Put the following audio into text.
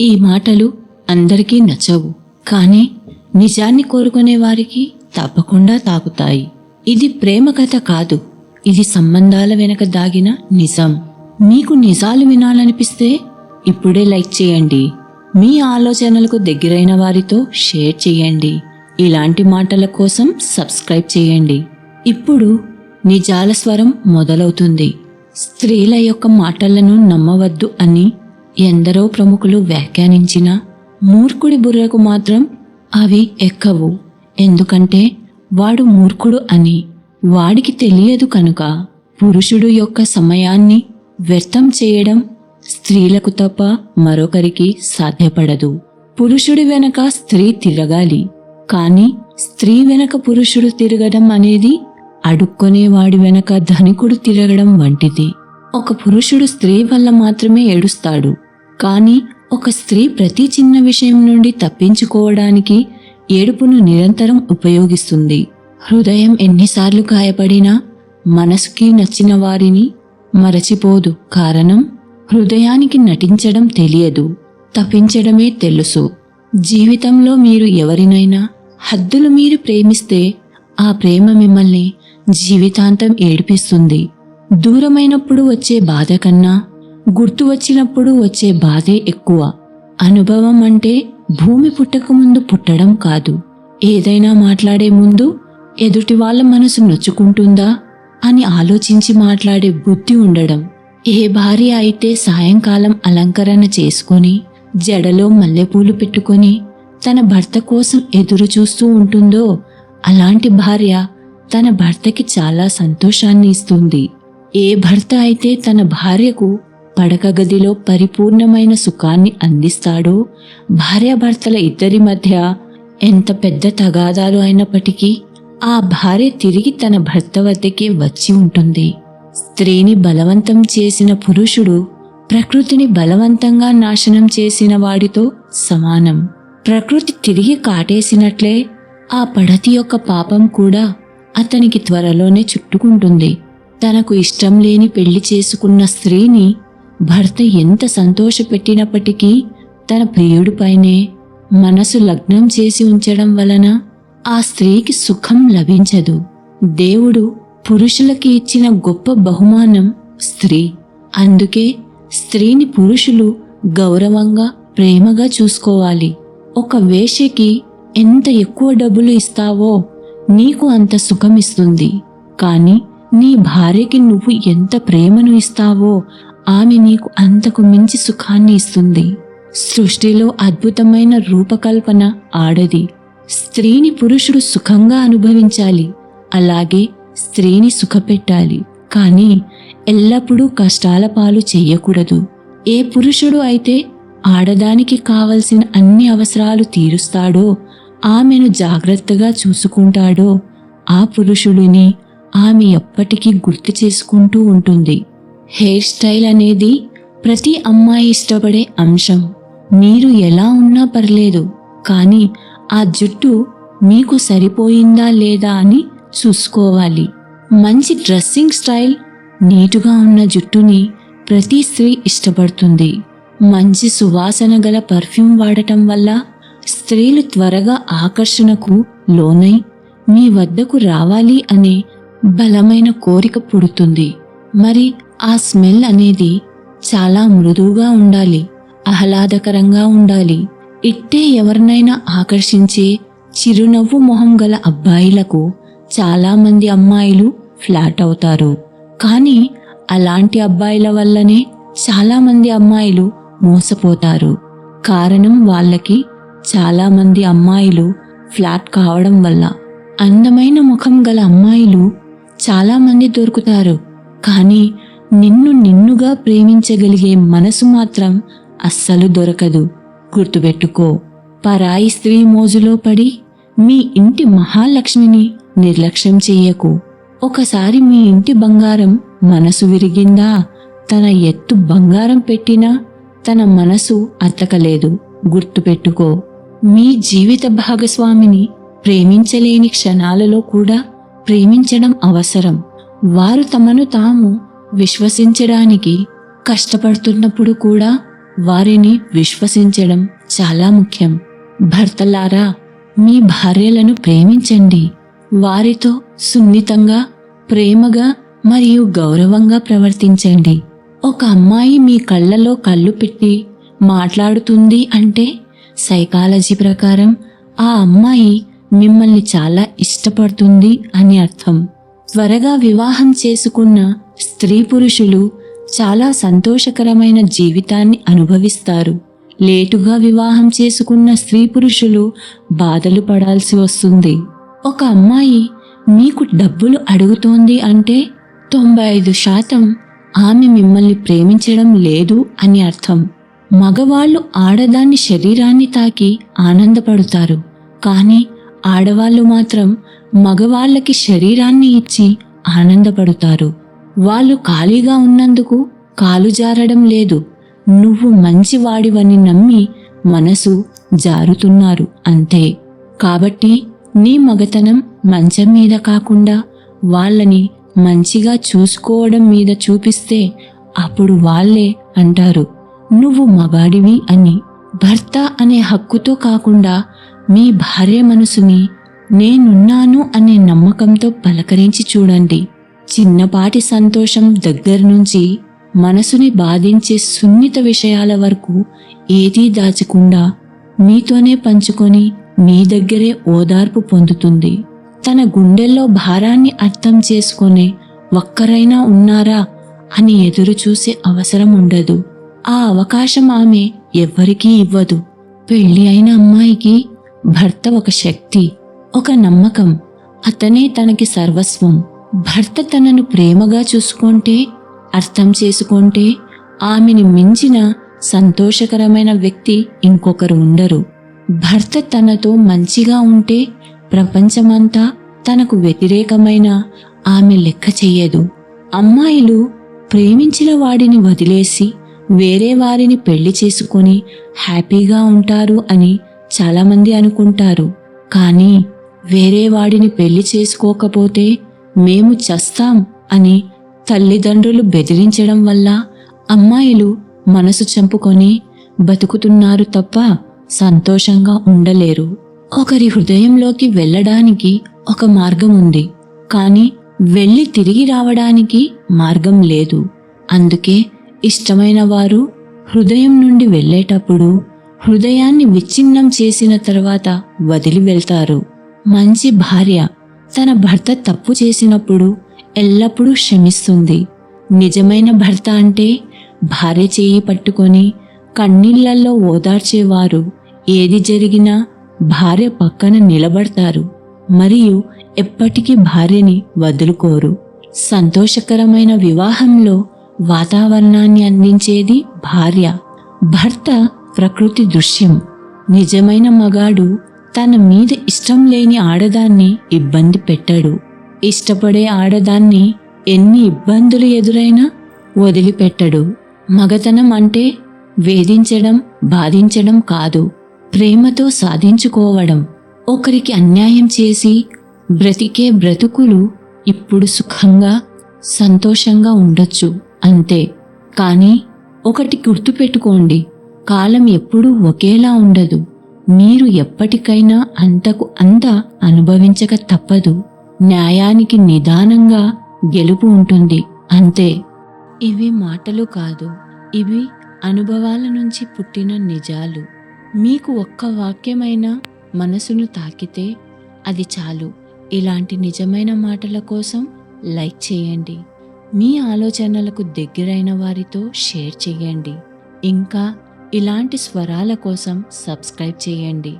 ఈ మాటలు అందరికీ నచ్చవు. కానీ నిజాన్ని కోరుకునే వారికి తప్పకుండా తాకుతాయి. ఇది ప్రేమ కథ కాదు. ఇది సంబంధాల వెనక దాగిన నిజం. మీకు నిజాలు వినాలనిపిస్తే ఇప్పుడే లైక్ చేయండి. మీ ఆలోచనలకు దగ్గరైన వారితో షేర్ చేయండి. ఇలాంటి మాటల కోసం సబ్స్క్రైబ్ చేయండి. ఇప్పుడు నిజాల స్వరం మొదలవుతుంది. స్త్రీల యొక్క మాటలను నమ్మవద్దు అని ఎందరో ప్రముఖులు వ్యాఖ్యానించినా మూర్ఖుడి బుర్రకు మాత్రం అవి ఎక్కవు. ఎందుకంటే వాడు మూర్ఖుడు అని వాడికి తెలియదు కనుక పురుషుడు యొక్క సమయాన్ని వ్యర్థం చేయడం స్త్రీలకు తప్ప మరొకరికి సాధ్యపడదు. పురుషుడి వెనక స్త్రీ తిరగాలి. కానీ స్త్రీ వెనక పురుషుడు తిరగడం అనేది అడుక్కునేవాడి వెనక ధనికుడు తిరగడం వంటిది. ఒక పురుషుడు స్త్రీ వల్ల మాత్రమే ఏడుస్తాడు. కానీ ఒక స్త్రీ ప్రతి చిన్న విషయం నుండి తప్పించుకోవడానికి ఏడుపును నిరంతరం ఉపయోగిస్తుంది. హృదయం ఎన్నిసార్లు గాయపడినా మనసుకి నచ్చిన వారిని మరచిపోదు. కారణం హృదయానికి నటించడం తెలియదు. తప్పించడమే తెలుసు. జీవితంలో మీరు ఎవరినైనా హద్దులు మీరు ప్రేమిస్తే ఆ ప్రేమ మిమ్మల్ని జీవితాంతం ఏడిపిస్తుంది. దూరమైనప్పుడు వచ్చే బాధ కన్నా గుర్తు వచ్చినప్పుడు వచ్చే బాధే ఎక్కువ. అనుభవం అంటే భూమి పుట్టక ముందు పుట్టడం కాదు. ఏదైనా మాట్లాడే ముందు ఎదుటి వాళ్ళ మనసు నొచ్చుకుంటుందా అని ఆలోచించి మాట్లాడే బుద్ధి ఉండడం. ఏ భార్య అయితే సాయంకాలం అలంకరణ చేసుకొని జడలో మల్లెపూలు పెట్టుకొని తన భర్త కోసం ఎదురు చూస్తూ ఉంటుందో అలాంటి భార్య తన భర్తకి చాలా సంతోషాన్ని ఇస్తుంది. ఏ భర్త అయితే తన భార్యకు పడక గదిలో పరిపూర్ణమైన సుఖాన్ని అందిస్తాడో భార్యాభర్తల ఇద్దరి మధ్య ఎంత పెద్ద తగాదాలు అయినప్పటికీ ఆ భార్య తిరిగి తన భర్త వద్దకే వచ్చి ఉంటుంది. స్త్రీని బలవంతం చేసిన పురుషుడు ప్రకృతిని బలవంతంగా నాశనం చేసిన వాడితో సమానం. ప్రకృతి తిరిగి కాటేసినట్లే ఆ పడతి యొక్క పాపం కూడా అతనికి త్వరలోనే చుట్టుకుంటుంది. తనకు ఇష్టం లేని పెళ్ళి చేసుకున్న స్త్రీని భర్త ఎంత సంతోషపెట్టినప్పటికీ తన ప్రియుడిపైనే మనసు లగ్నం చేసి ఉంచడం వలన ఆ స్త్రీకి సుఖం లభించదు. దేవుడు పురుషులకి ఇచ్చిన గొప్ప బహుమానం స్త్రీ. అందుకే స్త్రీని పురుషులు గౌరవంగా ప్రేమగా చూసుకోవాలి. ఒక వేషకి ఎంత ఎక్కువ డబ్బులు ఇస్తావో నీకు అంత సుఖం ఇస్తుంది. కానీ నీ భార్యకి నువ్వు ఎంత ప్రేమను ఇస్తావో ఆమె నీకు అంతకు మించి సుఖాన్ని ఇస్తుంది. సృష్టిలో అద్భుతమైన రూపకల్పన ఆడది. స్త్రీని పురుషుడు సుఖంగా అనుభవించాలి. అలాగే స్త్రీని సుఖపెట్టాలి. కానీ ఎల్లప్పుడూ కష్టాల పాలు చెయ్యకూడదు. ఏ పురుషుడు అయితే ఆడదానికి కావలసిన అన్ని అవసరాలు తీరుస్తాడో ఆమెను జాగ్రత్తగా చూసుకుంటాడో ఆ పురుషుడిని ఆమె ఎప్పటికీ గుర్తు చేసుకుంటూ ఉంటుంది. హెయిర్ స్టైల్ అనేది ప్రతి అమ్మాయి ఇష్టపడే అంశం. మీరు ఎలా ఉన్నా పర్లేదు కానీ ఆ జుట్టు మీకు సరిపోయిందా లేదా అని చూసుకోవాలి. మంచి డ్రెస్సింగ్ స్టైల్ నీటుగా ఉన్న జుట్టుని ప్రతి స్త్రీ ఇష్టపడుతుంది. మంచి సువాసన గల పర్ఫ్యూమ్ వాడటం వల్ల స్త్రీలు త్వరగా ఆకర్షణకు లోనై మీ వద్దకు రావాలి అనే బలమైన కోరిక పుడుతుంది. మరి ఆ స్మెల్ అనేది చాలా మృదువుగా ఉండాలి ఆహ్లాదకరంగా ఉండాలి. ఇట్టే ఎవరినైనా ఆకర్షించే చిరునవ్వు మొహం గల అబ్బాయిలకు చాలామంది అమ్మాయిలు ఫ్లాట్ అవుతారు. కానీ అలాంటి అబ్బాయిల వల్లనే చాలామంది అమ్మాయిలు మోసపోతారు. కారణం వాళ్ళకి చాలామంది అమ్మాయిలు ఫ్లాట్ కావడం వల్ల. అందమైన ముఖం గల అమ్మాయిలు చాలామంది దొరుకుతారు. కానీ నిన్ను నిన్నుగా ప్రేమించగలిగే మనసు మాత్రం అస్సలు దొరకదు. గుర్తుపెట్టుకో పరాయి స్త్రీ మోజులో పడి మీ ఇంటి మహాలక్ష్మిని నిర్లక్ష్యం చెయ్యకు. ఒకసారి మీ ఇంటి బంగారం మనసు విరిగిందా? తన ఎత్తు బంగారం పెట్టినా తన మనసు అతకలేదు. గుర్తుపెట్టుకో మీ జీవిత భాగస్వామిని ప్రేమించలేని క్షణాలలో కూడా ప్రేమించడం అవసరం. వారు తమను తాము విశ్వసించడానికి కష్టపడుతున్నప్పుడు కూడా వారిని విశ్వసించడం చాలా ముఖ్యం. భర్తలారా మీ భార్యలను ప్రేమించండి. వారితో సున్నితంగా ప్రేమగా మరియు గౌరవంగా ప్రవర్తించండి. ఒక అమ్మాయి మీ కళ్ళలో కళ్ళు పెట్టి మాట్లాడుతుంది అంటే సైకాలజీ ప్రకారం ఆ అమ్మాయి మిమ్మల్ని చాలా ఇష్టపడుతుంది అని అర్థం. త్వరగా వివాహం చేసుకున్న స్త్రీ పురుషులు చాలా సంతోషకరమైన జీవితాన్ని అనుభవిస్తారు. లేటుగా వివాహం చేసుకున్న స్త్రీ పురుషులు బాధలు పడాల్సి వస్తుంది. ఒక అమ్మాయి మీకు డబ్బులు అడుగుతోంది అంటే తొంభై ఐదు శాతం ఆమె మిమ్మల్ని ప్రేమించడం లేదు అని అర్థం. మగవాళ్ళు ఆడదాన్ని శరీరాన్ని తాకి ఆనందపడుతారు. కానీ ఆడవాళ్ళు మాత్రం మగవాళ్ళకి శరీరాన్ని ఇచ్చి ఆనందపడతారు. వాళ్ళు ఖాళీగా ఉన్నందుకు కాలు జారడం లేదు. నువ్వు మంచివాడివని నమ్మి మనసు జారుతున్నారు అంతే. కాబట్టి నీ మగతనం మంచం మీద కాకుండా వాళ్ళని మంచిగా చూసుకోవడం మీద చూపిస్తే అప్పుడు వాళ్ళే అంటారు. నువ్వు మగాడివి అని. భర్త అనే హక్కుతో కాకుండా మీ భార్య మనసుని నేనున్నాను అనే నమ్మకంతో పలకరించి చూడండి. చిన్నపాటి సంతోషం దగ్గర నుంచి మనసుని బాధించే సున్నిత విషయాల వరకు ఏదీ దాచకుండా మీతోనే పంచుకొని మీ దగ్గరే ఓదార్పు పొందుతుంది. తన గుండెల్లో భారాన్ని అర్థం చేసుకునే ఒక్కరైనా ఉన్నారా అని ఎదురు చూసే అవసరం ఉండదు. ఆ అవకాశం ఆమె ఎవ్వరికీ ఇవ్వదు. పెళ్ళి అయిన అమ్మాయికి భర్త ఒక శక్తి ఒక నమ్మకం. అతనే తనకి సర్వస్వం. భర్త తనను ప్రేమగా చూసుకుంటే అర్థం చేసుకుంటే ఆమెని మించిన సంతోషకరమైన వ్యక్తి ఇంకొకరు ఉండరు. భర్త తనతో మంచిగా ఉంటే ప్రపంచమంతా తనకు వ్యతిరేకమైన ఆమె లెక్క చెయ్యదు. అమ్మాయిలు ప్రేమించిన వాడిని వదిలేసి వేరే వారిని పెళ్ళి చేసుకొని హ్యాపీగా ఉంటారు అని చాలామంది అనుకుంటారు కానీ వేరే వాడిని పెళ్ళి చేసుకోకపోతే మేము చస్తాం అని తల్లిదండ్రులు బెదిరించడం వల్ల అమ్మాయిలు మనసు చంపుకొని బతుకుతున్నారు తప్ప సంతోషంగా ఉండలేరు. ఒకరి హృదయంలోకి వెళ్ళడానికి ఒక మార్గం ఉంది కానీ వెళ్ళి తిరిగి రావడానికి మార్గం లేదు. అందుకే ఇష్టమైన వారు హృదయం నుండి వెళ్ళేటప్పుడు హృదయాన్ని విచ్ఛిన్నం చేసిన తర్వాత వదిలి వెళ్తారు. మంచి భార్య తన భర్త తప్పు చేసినప్పుడు ఎల్లప్పుడూ క్షమిస్తుంది. నిజమైన భర్త అంటే భార్య చేయి పట్టుకొని కన్నీళ్ళలో ఓదార్చేవారు. ఏది జరిగినా భార్య పక్కన నిలబడతారు. మరియు ఎప్పటికీ భార్యని వదులుకోరు. సంతోషకరమైన వివాహంలో వాతావరణాన్ని అందించేది భార్య. భర్త ప్రకృతి దృశ్యం. నిజమైన మగాడు తన మీద ఇష్టం లేని ఆడదాన్ని ఇబ్బంది పెట్టాడు. ఇష్టపడే ఆడదాన్ని ఎన్ని ఇబ్బందులు ఎదురైనా వదిలిపెట్టడు. మగతనం అంటే వేధించడం బాధించడం కాదు. ప్రేమతో సాధించుకోవడం. ఒకరికి అన్యాయం చేసి బ్రతికే బ్రతుకులు ఇప్పుడు సుఖంగా సంతోషంగా ఉండొచ్చు అంతే. కానీ ఒకటి గుర్తుపెట్టుకోండి. కాలం ఎప్పుడూ ఒకేలా ఉండదు. మీరు ఎప్పటికైనా అంతకు అంత అనుభవించక తప్పదు. న్యాయానికి నిదానంగా గెలుపు ఉంటుంది. అంతే. ఇవి మాటలు కాదు. ఇవి అనుభవాల నుంచి పుట్టిన నిజాలు. మీకు ఒక్క వాక్యమైన మనసును తాకితే అది చాలు. ఇలాంటి నిజమైన మాటల కోసం లైక్ చేయండి. మీ ఆలోచనలకు దగ్గరైన వారితో షేర్ చేయండి. ఇంకా ఇలాంటి స్వరాల కోసం సబ్స్క్రైబ్ చేయండి.